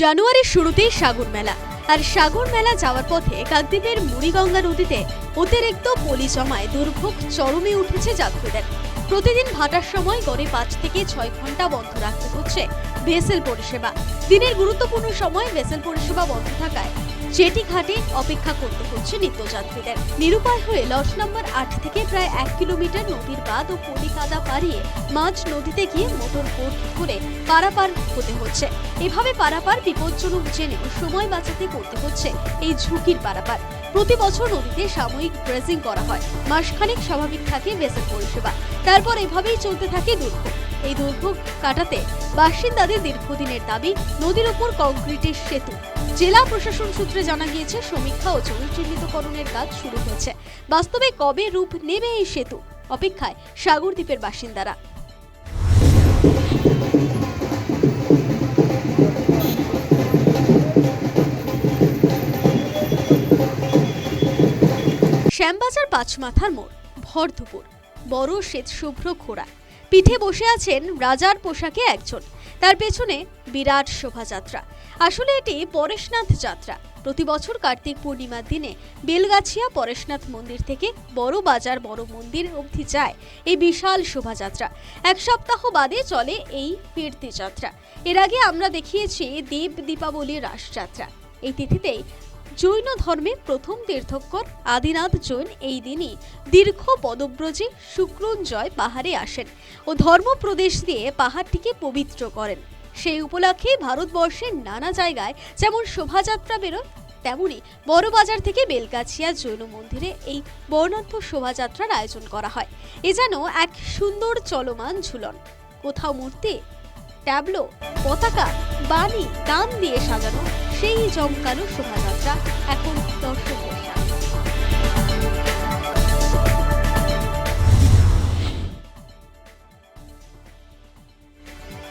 জানুয়ারির শুরুতেই সাগর মেলা। আর সাগর মেলা যাওয়ার পথে কাকদ্বীপের মুড়িগঙ্গা নদীতে অতিরিক্ত পলি জমায় দুর্ভোগ চরমে উঠেছে যাত্রীদের। প্রতিদিন ভাটার সময় গড়ে পাঁচ থেকে ছয় ঘণ্টা বন্ধ রাখতে হচ্ছে ভেসেল পরিষেবা। দিনের গুরুত্বপূর্ণ সময় ভেসেল পরিষেবা বন্ধ থাকায় জেটি ঘাটে অপেক্ষা করতে হচ্ছে নিত্যযাত্রীদের। নিরুপায় হয়ে লস নম্বর আট থেকে প্রায় এক কিলোমিটার নদীর বাঁধ ও পলি কাদা পাড়িয়ে মাঝ নদীতে গিয়ে মোটর বোট ধরে পারাপার হতে হচ্ছে। এভাবে পারাপার বিপজ্জনক জেনেও সময় বাঁচাতে করতে হচ্ছে এই ঝুঁকির পারাপার। প্রতি বছর নদীতে সাময়িক ড্রেসিং করা হয়। মাসখানেক স্বাভাবিক থাকে ভেসেল পরিষেবা। তারপর এভাবেই চলতে থাকে দুর্ভোগ। এই দুর্ভোগ কাটাতে বাসিন্দাদের দীর্ঘদিনের দাবি, নদীর ওপর কংক্রিটের সেতু। জেলা প্রশাসন সূত্রে জানা গিয়েছে, সমীক্ষা ও জমি চিহ্নিতকরণের কাজ শুরু হয়েছে। বাস্তবে কবে রূপ নেবে এই সেতু? অপেক্ষায় সাগরদ্বীপের বাসিন্দারা। শ্যামবাজার পাঁচমাথার মোড় ভর দুপুর বড় শ্বেত শুভ্র খোড়া। পিঠে বসে আছেন রাজার পোশাকে একজন। তার পেছনে বিরাট শোভাযাত্রা। আসলে এটি পরেশনাথ যাত্রা। প্রতি বছর কার্তিক পূর্ণিমার দিনে বেলগাছিয়া পরেশনাথ মন্দির থেকে বড় বাজার, বড় মন্দির অবধি যায় এই বিশাল শোভাযাত্রা। এক সপ্তাহ বাদে চলে এই ফিরতি যাত্রা। এর আগে আমরা দেখিয়েছি দেব দীপাবলি রাসযাত্রা। এই তিথিতেই জৈন ধর্মে প্রথম তীর্থঙ্কর আদিনাথ জৈন এই দিনই দীর্ঘ পদব্রজে শুক্রঞ্জয় পাহাড়ে আসেন ও ধর্মপ্রদেশ দিয়ে পাহাড়টিকে পবিত্র করেন। সেই উপলক্ষে ভারতবর্ষের নানা জায়গায় যেমন শোভাযাত্রা বেরোয়, তেমনি বড়বাজার থেকে বেলগাছিয়া জৈন মন্দিরে এই বর্ণাঢ্য শোভাযাত্রার আয়োজন করা হয়। এ যেন এক সুন্দর চলমান ঝুলন। কোথাও মূর্তি, ট্যাবলো, পতাকা, বাণী গান দিয়ে সাজানো সেই জমকালো শোভাযাত্রা এখন দর্শকের সামনে।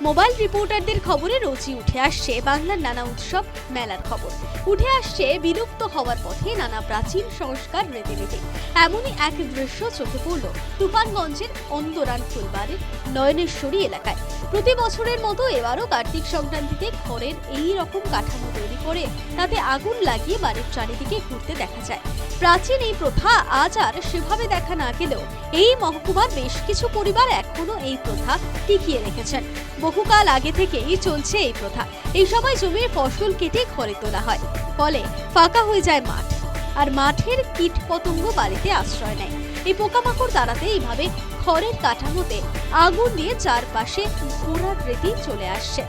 মোবাইল রিপোর্টারদের খবরে রোজই উঠে আসছে বাংলার নানা উৎসব, মেলার খবর। উঠে আসছে বিলুপ্ত হওয়ার পথে নানা প্রাচীন সংস্কার রীতিনীতি। এমনই এক দৃশ্য চোখে পড়ল। তুফানগঞ্জের অন্দরান ফুলবাড়ির নয়নেশ্বরী এলাকায়। প্রতি বছরের মতো এবারও কার্তিক সংক্রান্তিতে ঘরের এই রকম কাঠামো তৈরি করে তাতে আগুন লাগিয়ে বাড়ির চারিদিকে ঘুরতে দেখা যায়। প্রাচীন এই প্রথা আজ আর সেভাবে দেখা না গেলেও এই মহকুমার বেশ কিছু পরিবার এখনও এই প্রথা টিকিয়ে রেখেছেন। বহুকাল আগে থেকেই চলছে এই প্রথা। এই সময় জমির ফসল কেটে ঘরে তোলা হয়। ফলে ফাঁকা হয়ে যায় মাঠ। আর মাঠের কীট পতঙ্গ বাড়িতে আশ্রয় নেয়। এই পোকামাকড় দাঁড়াতে এইভাবে খড়ের কাঠামোতে আগুন দিয়ে চারপাশে ঘোরাকৃতি চলে আসছে।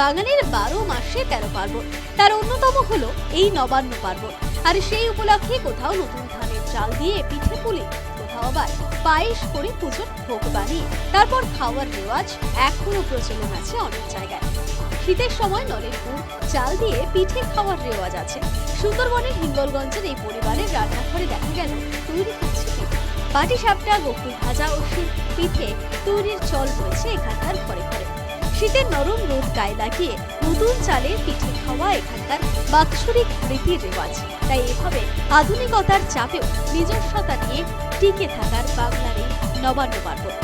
বাঙালির বারো মাসে তেরো পার্বণ। তার অন্যতম হলো এই নবান্ন পার্বণ। আর সেই উপলক্ষে কোথাও নতুন ধানের চাল দিয়ে পিঠে পুলি, কোথাও আবার পায়েস করে পুজোর ভোগ বানিয়ে। তারপর খাওয়ার রেওয়াজ এখনও প্রচলন আছে অনেক জায়গায়। শীতের সময় নলের গুড়, চাল দিয়ে পিঠে খাওয়ার রেওয়াজ আছে। সুন্দরবনের হিঙ্গলগঞ্জের এই পরিবারের রান্নাঘরে দেখা গেল তৈরি হচ্ছে পাটি সাপটা গোকুল ভাজা ও পিঠে তৈরির চল রয়েছে এখানকার ঘরে ঘরে। শীতের নরম রোদ গায়ে লাগিয়ে নতুন চালের পিঠে খাওয়া এখানকার বাৎসরিক রীতির রেওয়াজ। তাই এভাবে আধুনিকতার চাপেও নিজস্বতা নিয়ে টিকে থাকার বাংলার এই নবান্ন পার্বণ।